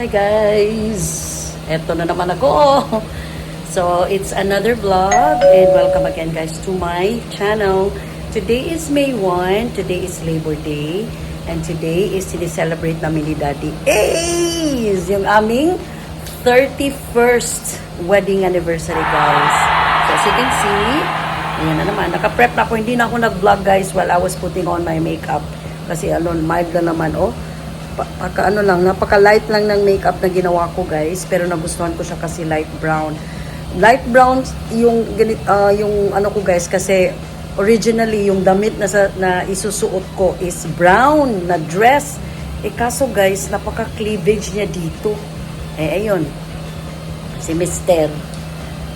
Hi guys! Eto na naman ako. So, it's another vlog and welcome again guys to my channel. Today is May 1, today is Labor Day, and today is sinicelebrate namin ni Daddy Ace! Yung aming 31st wedding anniversary guys. So, as you can see, ayan na naman. Naka-prep na ako. Hindi na ako nag-vlog guys while I was putting on my makeup. Kasi ano, mild na naman oh pa, paka ano lang, napaka light lang ng makeup na ginawa ko guys, pero nagustuhan ko siya kasi light brown. Light brown yung ganit ah, yung ano ko guys kasi originally yung damit na sa, na isusuot ko is brown na dress. Eh kaso guys, napaka cleavage niya dito. Eh ayun. Si Mister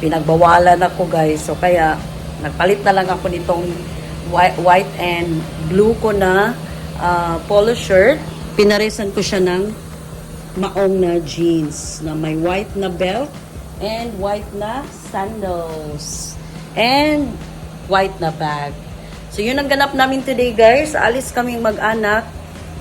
pinagbawalan ako guys. So kaya nagpalit na lang ako nitong white, white and blue ko na ah, polo shirt. Pinaresan ko siya ng maong na jeans na may white na belt and white na sandals and white na bag. So yun ang ganap namin today guys. Alis kaming mag-anak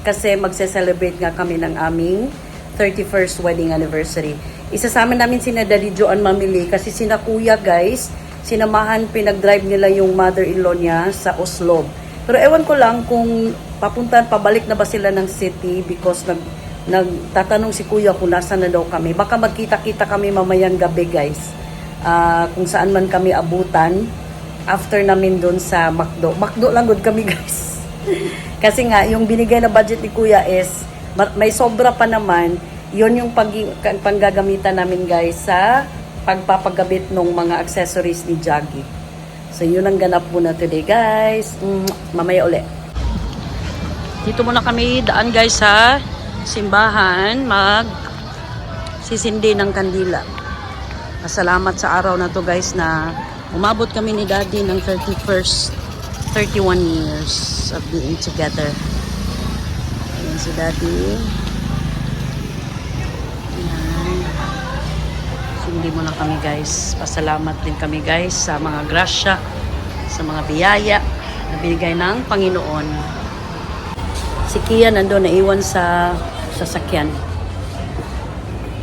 kasi magse-celebrate nga kami ng aming 31st wedding anniversary. Isasama namin sina Daddy Joan mamili kasi sina kuya guys, sinamahan pinag-drive nila yung mother-in-law niya sa Oslo. Pero ewan ko lang kung papuntan, pabalik na ba sila ng city because nag, nagtatanong si kuya kung nasa na daw kami. Baka magkita-kita kami mamayang gabi guys. Ah, kung saan man kami abutan after namin doon sa McDo. McDo lang good kami guys. Kasi nga, yung binigay na budget ni kuya is ma- may sobra pa naman. Yon yung pag, panggagamitan namin guys sa pagpapagabit ng mga accessories ni Jaggy. So, yun ang ganap muna today, guys. Mm, mamaya uli. Dito muna kami daan, guys, sa simbahan. Mag sisindi ng kandila. Masalamat sa araw na to, guys, na umabot kami ni Daddy ng 31st, 31 years of being together. Ayan si Daddy. Ayan. Sindi mo na kami guys. Pasalamat din kami guys sa mga grasya, sa mga biyaya na binigay ng Panginoon. Si Kia nandun naiwan sa sasakyan.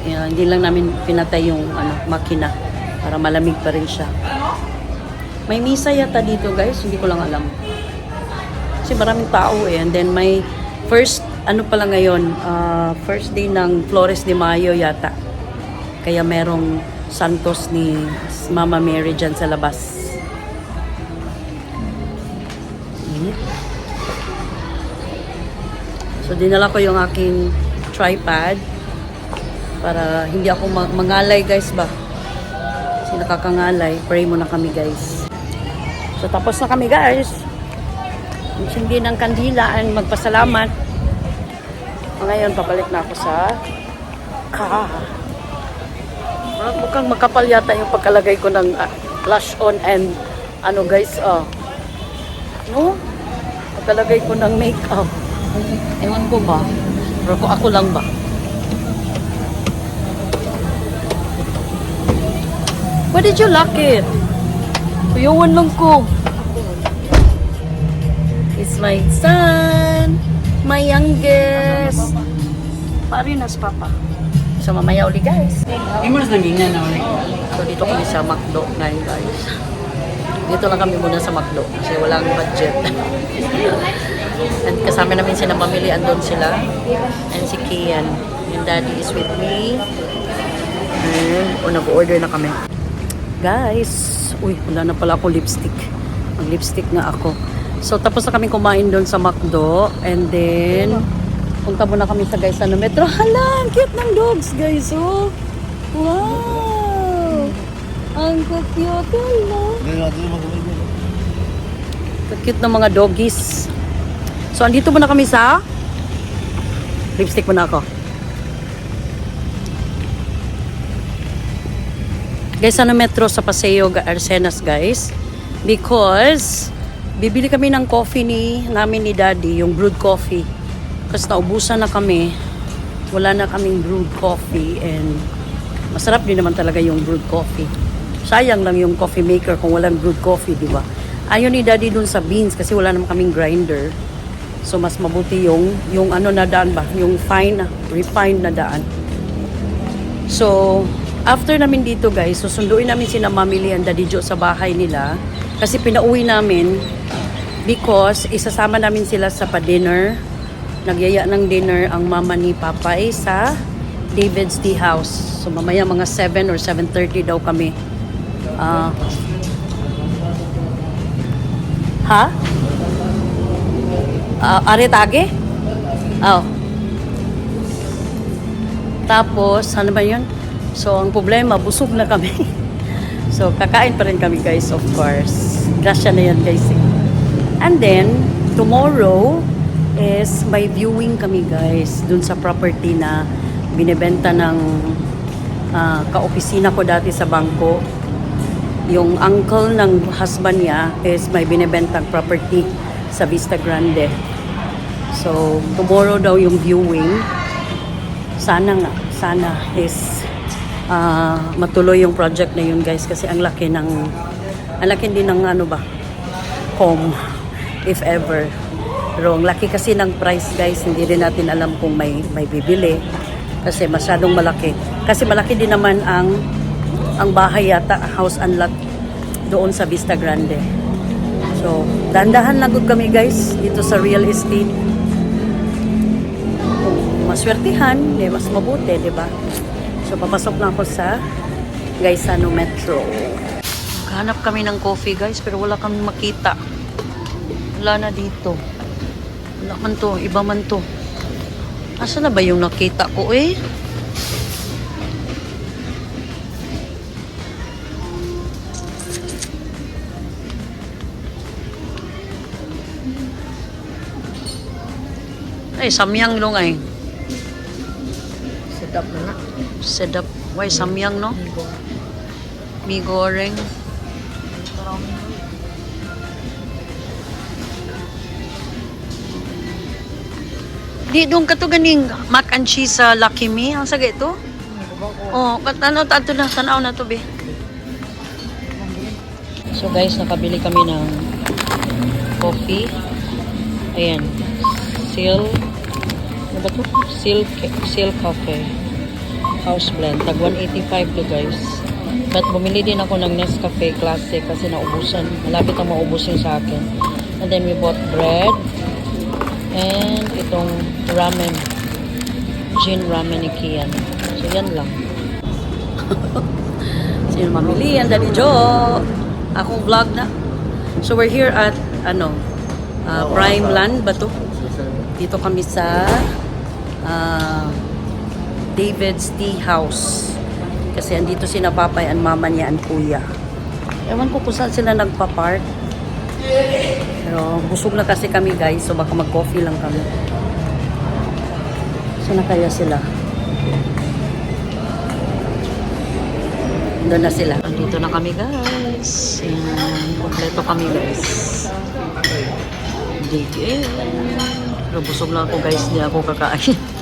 Kaya hindi lang namin pinatay yung ano, makina para malamig pa rin siya. May misa yata dito guys, hindi ko lang alam. Kasi maraming tao eh. And then may first, ano pala ngayon, ah, first day ng Flores de Mayo yata. Kaya merong santos ni Mama Mary dyan sa labas. So, dinala ko yung aking tripod para hindi ako ma- mangalay guys ba. Kasi nakakangalay. Pray muna kami guys. So, tapos na kami guys. Sindi ng kandila and magpasalamat. Ngayon, pabalik na ako sa. Ah, mukhang makapal yata yung pagkalagay ko ng ah, flash on and ano guys, oh. No? Pagkalagay ko ng makeup. Ewan ko ba? Pero kung ako lang ba? Why did you lock it? Kuyawan lang ko. It's my son. My youngest. Parinas, papa. So, mamaya uli, guys. Imas naging na ulit. So dito kami sa McDo ngayon guys. Dito lang kami muna sa McDo kasi walang budget. And kasama namin sila mamili, andun sila. And si Kian. Yung daddy is with me. And, o nag-order na kami. Guys, uy, wala na pala ako lipstick. Mag-lipstick nga ako. So tapos na kami kumain doon sa McDo. And then, punta muna kami sa guys ano metro. Hala, ang cute ng dogs guys. Oh. Wow! Ang cute no? Cute ng mga doggies. So, andito muna kami sa lipstick muna ako. Guys, ano metro sa Paseo Arsenas, guys? Because, bibili kami ng coffee ni, namin ni Daddy, yung brewed coffee. Kasi naubusan na kami. Wala na kaming brewed coffee and masarap din naman talaga yung brewed coffee. Sayang lang yung coffee maker kung walang brewed coffee, di ba? Ayaw ni Daddy dun sa beans kasi wala naman kaming grinder. So mas mabuti yung yung ano na daan ba, yung fine, refined na daan. So, after namin dito guys, susunduin namin sina Mami Lee and Daddy Joe sa bahay nila. Kasi pinauwi namin because isasama namin sila sa pa-dinner. Nagyaya ng dinner ang mama ni Papay sa David's Tea House. So, mamaya mga 7 or 7.30 daw kami. Ah. ha? Ah, are tage? Oh. Tapos, ano ba yun? So, ang problema, busog na kami. so, kakain pa rin kami guys, of course. Grasya na yan guys. eh. And then, tomorrow is may viewing kami guys dun sa property na binibenta ng ah, kaopisina ko dati sa bangko. Yung uncle ng husband niya is may binibentang property sa Vista Grande. So, tomorrow daw yung viewing. Sana nga, sana is ah, matuloy yung project na yun guys kasi ang laki ng ang laki din ng ano ba home if ever. Pero ang laki kasi ng price guys hindi rin natin alam kung may may bibili kasi masyadong malaki. Kasi malaki din naman ang ang bahay yata house and lot doon sa Vista Grande. So dandahan lang kami guys dito sa real estate maswertihan, eh, mas mabuti, di ba? So, papasok na ako sa Gaisano Metro. Hanap kami ng coffee, guys, pero wala kami makita. Wala na dito. Wala man to, iba man to. Asa na ba yung nakita ko, eh? Ay, samyang long ay. Sedap na na. Sedap. Why, samyang, no? Mi goreng. Di doon ka to ganing mac and cheese sa Lucky Me. Ang saga ito? Oh, kat ano tato na tanaw na to be. So guys, nakabili kami ng coffee. Ayan. Seal ano ba to? Seal, seal coffee. House blend. Tag 185 to guys. But bumili din ako ng Nescafe Classic kasi naubusan. Malapit ang maubusin sa akin. And then we bought bread. And itong ramen. Gin ramen ni Kian. So yan lang. Sino mamili? Ang Daddy Joe. Akong vlog na. So we're here at ano, uh, Prime Land ba to? Dito kami sa ah, David's Tea House. Kasi andito si na and mama niya and kuya. Ewan ko kung saan sila nagpa-park. Pero busog na kasi kami guys, so baka mag-coffee lang kami. Saan na kaya sila? Doon na sila. Andito na kami guys. Ayan, kompleto kami guys. Dig in. Pero busog lang ako guys, hindi ako kakain.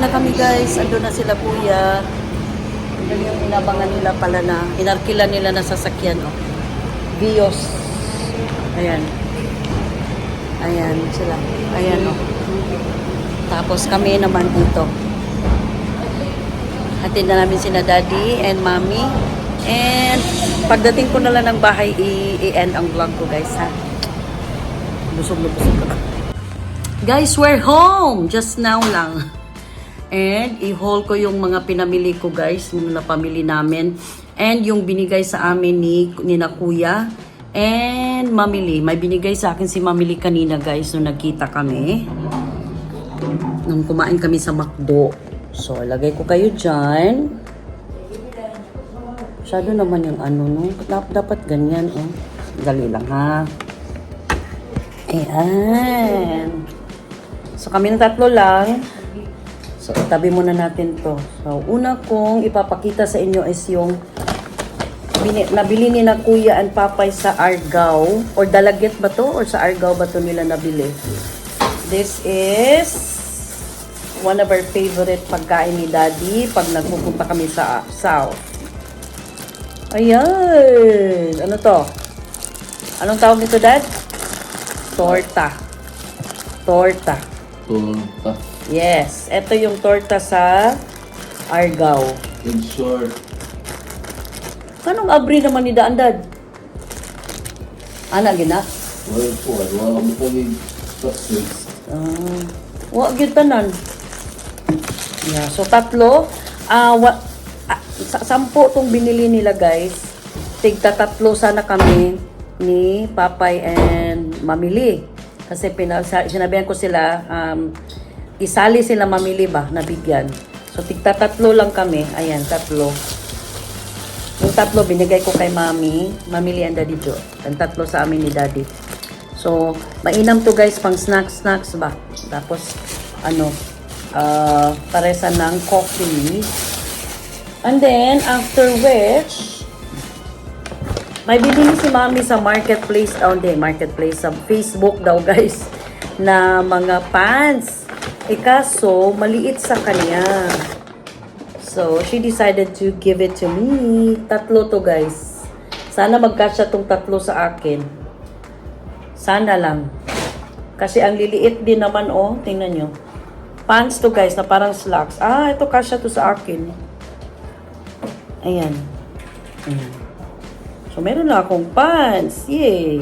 Pauwi na kami guys. Ando na sila kuya. Andun yung inabangan nila pala na, inarkila nila na sasakyan. Oh. Vios. Ayan. Ayan sila. Ayan oh. Tapos kami naman dito. Hatid na namin sina daddy and mommy. And pagdating ko na lang ng bahay, i-end ang vlog ko guys ha. Busog na busog ako. Guys, we're home! Just now lang. And i-haul ko yung mga pinamili ko guys, mga napamili namin. And yung binigay sa amin ni, ni na kuya. And mamili. May binigay sa akin si mamili kanina guys nung nagkita kami. Nung kumain kami sa McDo. So, lagay ko kayo dyan. Masyado naman yung ano, no? Dap- Dapat ganyan, oh. Dali lang, ha? Ayan. So, kami ng tatlo lang. So, tabi muna natin to. So, una kong ipapakita sa inyo is yung bini, nabili ni na Kuya and Papay sa Argao. Or Dalaget ba to? Or sa Argao ba to nila nabili? This is one of our favorite pagkain ni Daddy pag nagpupunta kami sa South. Ayan! Ano to? Anong tawag nito, Dad? Torta. Torta. Torta. Yes, ito yung torta sa Argao. In short, Kanong abri naman ni Daan, Dad? Ana, gina? well po, wala mo po ni success. Ah, wa gyud tanan. Yeah, so tatlo. Ah, wa ah, sa- sampo tong binili nila, guys. Tigta tatlo sana kami ni Papay and Mamili. Kasi sinabihan ko sila, um, isali sila mamili ba, nabigyan. So, tigta tatlo lang kami. Ayan, tatlo. Yung tatlo, binigay ko kay Mami. Mamili and Daddy Joe. Ang tatlo sa amin ni Daddy. So, mainam to guys, pang snacks-snacks ba? Tapos, ano, uh, paresa ng coffee. And then, after which, may bibili si Mami sa marketplace daw, hindi, marketplace, sa Facebook daw guys, na mga pants. Eh kaso, maliit sa kanya. So, she decided to give it to me. Tatlo to guys. Sana magkasya tong tatlo sa akin. Sana lang. Kasi ang liliit din naman, oh. Tingnan nyo. Pants to, guys, na parang slacks. Ah, ito kasya to sa akin. Ayan. Ayan. So, meron na akong pants. Yay!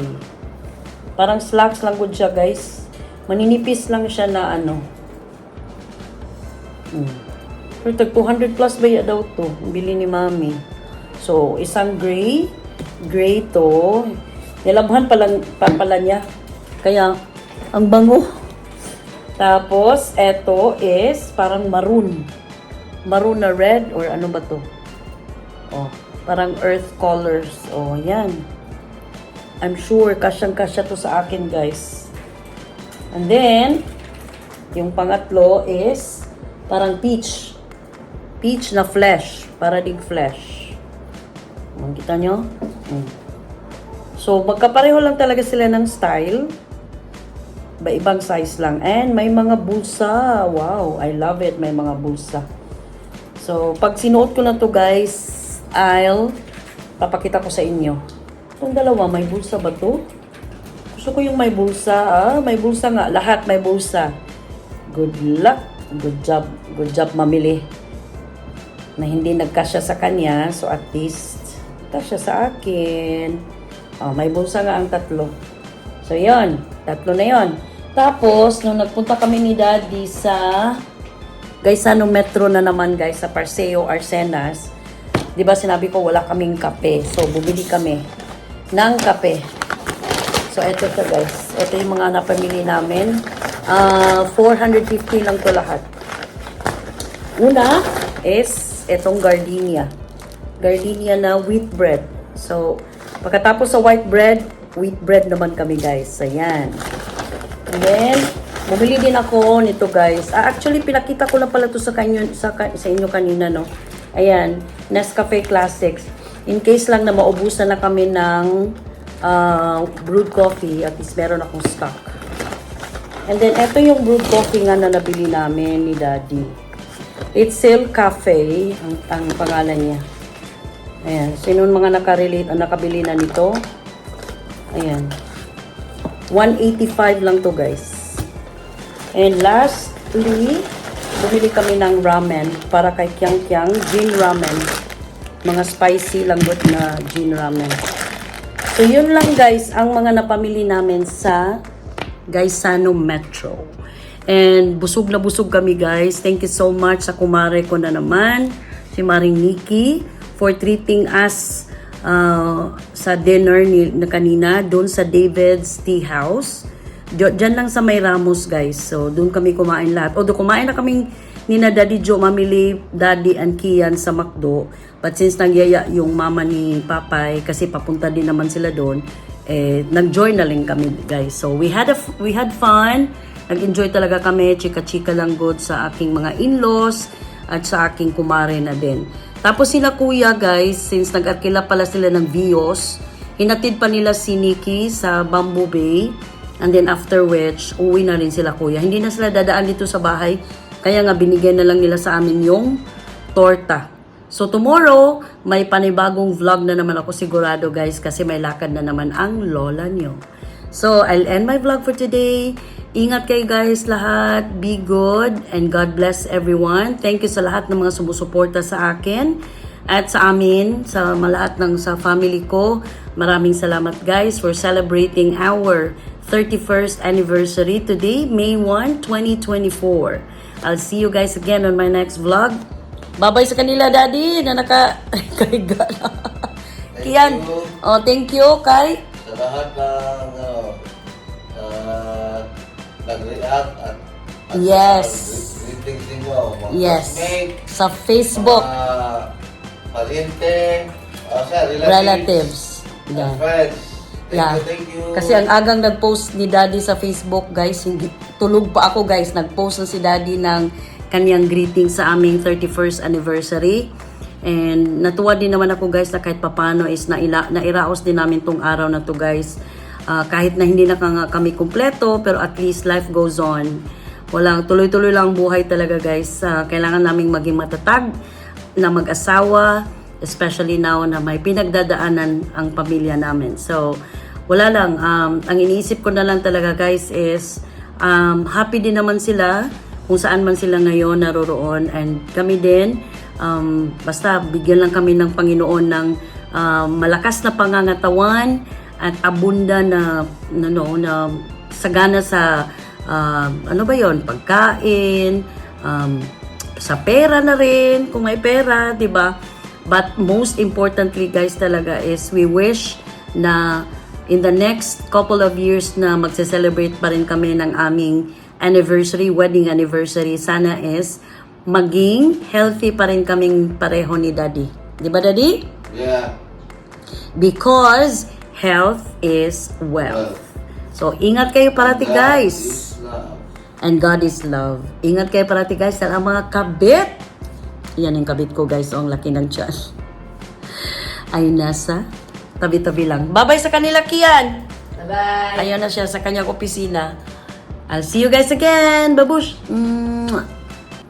Parang slacks lang good siya, guys. Maninipis lang siya na ano. Hmm. Pero tag 200 plus ba ya daw to? Bili ni mami. So, isang gray. Gray to. Nilabhan pala, pa, pala niya. Kaya, ang bango. Tapos, eto is parang maroon. Maroon na red or ano ba to? Oh, parang earth colors. Oh, yan. I'm sure kasyang-kasya to sa akin, guys. And then, yung pangatlo is parang peach. Peach na flesh. Para flesh. Makita nyo? Mm. So, magkapareho lang talaga sila ng style. Ba, ibang size lang. And may mga bulsa. Wow, I love it. May mga bulsa. So, pag sinuot ko na to guys, I'll papakita ko sa inyo. Itong dalawa, may bulsa ba to? Gusto ko yung may bulsa. Ah, may bulsa nga. Lahat may bulsa. Good luck. Good job. Good job mamili. Na hindi nagkasya sa kanya. So, at least, kasya sa akin. Oh, may bulsa nga ang tatlo. So, yon Tatlo na yon Tapos, nung nagpunta kami ni Daddy sa Gaisano Metro na naman guys, sa Parseo Arsenas. Di ba sinabi ko wala kaming kape. So, bumili kami ng kape. So, eto siya guys. Ito yung mga napamili namin. Ah, 450 lang to lahat. Una is itong gardenia. Gardenia na wheat bread. So, pagkatapos sa white bread, wheat bread naman kami guys. Ayan. And then, bumili din ako nito guys. Ah, actually, pinakita ko lang pala to sa, kanyo, sa, sa inyo kanina, no? Ayan, Nescafe Classics. In case lang na maubusan na kami ng ah, brewed coffee, at least meron akong stock. And then, ito yung brewed coffee nga na nabili namin ni Daddy. It's Silk Cafe, ang, ang pangalan niya. Ayan. Sino mga nakarelate, ang nakabili na nito? Ayan. 185 lang to guys. And lastly, bumili kami ng ramen para kay Kyang Kyang, gin ramen. Mga spicy lang good na gin ramen. So yun lang guys, ang mga napamili namin sa Gaisano Metro. And busog na busog kami guys. Thank you so much sa kumare ko na naman, si Maring Nikki, for treating us uh, sa dinner ni, na kanina doon sa David's Tea House. Diyan lang sa May Ramos guys. So doon kami kumain lahat. Although kumain na kaming ni na Daddy Joe, Mamili, Daddy and Kian sa McDo. But since nagyaya yung mama ni Papay kasi papunta din naman sila doon, eh nag-join na lang kami guys. So we had a, we had fun. Nag-enjoy talaga kami, chika-chika lang good sa aking mga in-laws at sa aking kumare na din. Tapos sila kuya guys, since nag-arkila pala sila ng Vios, hinatid pa nila si Nikki sa Bamboo Bay. And then after which, uwi na rin sila kuya. Hindi na sila dadaan dito sa bahay. Kaya nga binigyan na lang nila sa amin yung torta. So tomorrow, may panibagong vlog na naman ako sigurado guys kasi may lakad na naman ang lola nyo. So I'll end my vlog for today. Ingat kayo guys lahat. Be good and God bless everyone. Thank you sa lahat ng mga sumusuporta sa akin at sa amin, sa malahat ng sa family ko. Maraming salamat guys for celebrating our 31st anniversary today, May 1, 2024. I'll see you guys again on my next vlog. Babay sa kanila, Daddy, na naka... Kaiga na. Kian. you. Oh, thank you, Kay. Sa lahat ng ano, uh, nag-react at, at Yes. greetings ninyo, mga Yes. classmate, Sa Facebook, mga pariente, uh, relatives, relatives. Yeah. friends. Thank Yeah. you, thank you. Kasi ang agang nag-post ni Daddy sa Facebook, guys, hindi tulog pa ako, guys. Nag-post na si Daddy ng kanyang greeting sa aming 31st anniversary. And natuwa din naman ako, guys, na kahit papano is naila, nairaos din namin tong araw na to, guys. Ah, kahit na hindi na kami kumpleto, pero at least life goes on. Walang tuloy-tuloy lang ang buhay talaga, guys. Ah, kailangan naming maging matatag na mag-asawa, especially now na may pinagdadaanan ang pamilya namin. So, wala lang. Um, ang iniisip ko na lang talaga guys is um, happy din naman sila kung saan man sila ngayon naroroon and kami din um, basta bigyan lang kami ng Panginoon ng um, malakas na pangangatawan at abunda na na, no, na sagana sa um, ano ba yon pagkain um, sa pera na rin kung may pera 'di ba But most importantly guys talaga is we wish na in the next couple of years na magse-celebrate pa rin kami ng aming anniversary, wedding anniversary, sana is maging healthy pa rin kaming pareho ni Daddy. Di ba Daddy? Yeah. Because health is wealth. So ingat kayo parati guys. And God is love. Ingat kayo parati guys sa mga kabit. Yan yung kabit ko guys. Oh, ang laki ng tiyan. Ay nasa tabi-tabi lang. Bye-bye sa kanila, Kian. Bye-bye. Ayun na siya sa kanyang opisina. I'll see you guys again. Babush. Mm.